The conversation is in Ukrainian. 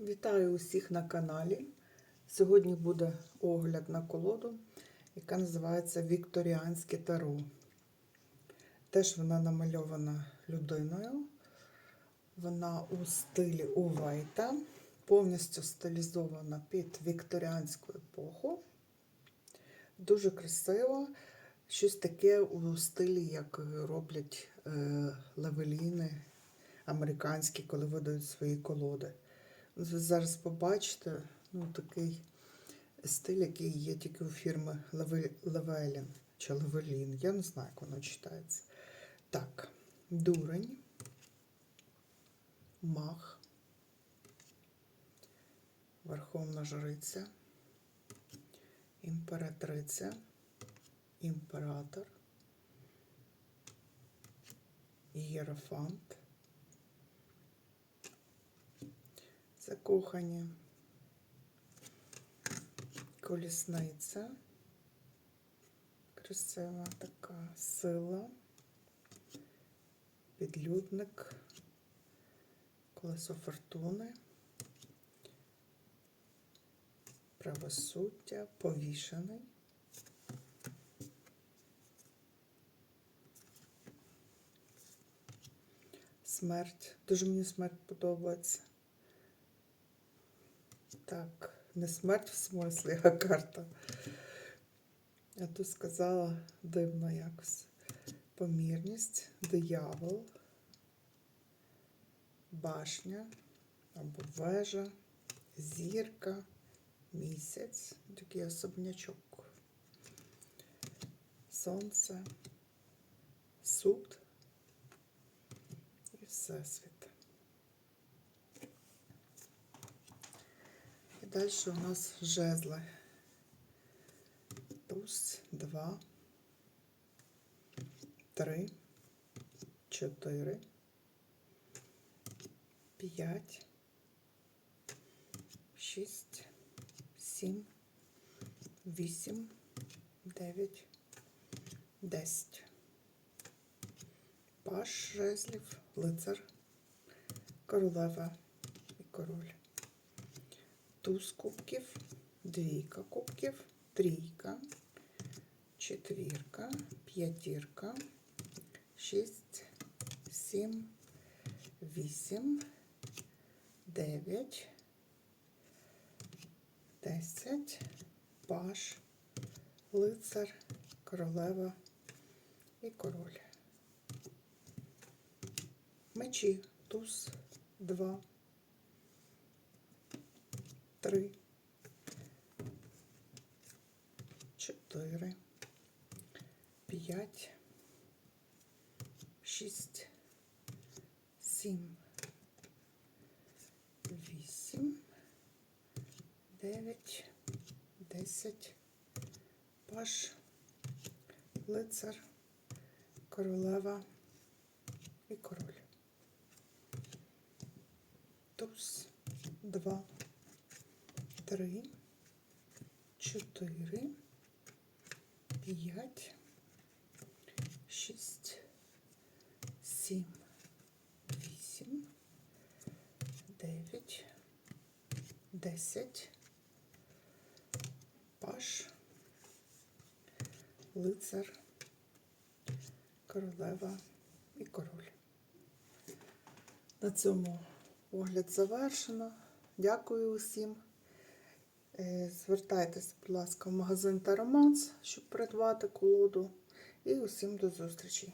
Вітаю усіх на каналі. Сьогодні буде огляд на колоду, яка називається Вікторіанське таро. Теж вона намальована людиною. Вона у стилі Увайта, повністю стилізована під вікторіанську епоху. Дуже красиво. Щось таке у стилі, як роблять е, лавеліни американські, коли видають свої колоди. Ви зараз побачите ну, такий стиль, який є тільки у фірми Лаве- Лавелін чи Лавелін. Я не знаю, як воно читається. Так, дурень, мах, верховна жриця, імператриця, імператор, єрофант. Закохані, колісниця, красива така сила, підлюдник, колесо фортуни, правосуддя, повішений. Смерть. Дуже мені смерть подобається. Так, не смерть в смислі, а карта. Я тут сказала дивно якось. Помірність, диявол, башня або вежа, зірка, місяць, такий особнячок, сонце, суд і всесвіт. Далі у нас жезли. Туз, два, три, чотири, п'ять, шість, сім, вісім, дев'ять, десять. Паш жезлів, лицар, королева і король туз кубків, двійка кубків, трійка, четвірка, п'ятірка, шість, сім, вісім, дев'ять, десять, паш, лицар, королева і король. Мечі, туз, два три, чотири, п'ять, шість, сім, вісім, дев'ять, десять, паш, лицар, королева і король. Туз, два три, чотири, п'ять, шість, сім, вісім, дев'ять, десять, паш, лицар, королева і король. На цьому огляд завершено. Дякую усім. Звертайтеся, будь ласка, в магазин Тароманс, щоб придбати колоду. І усім до зустрічі!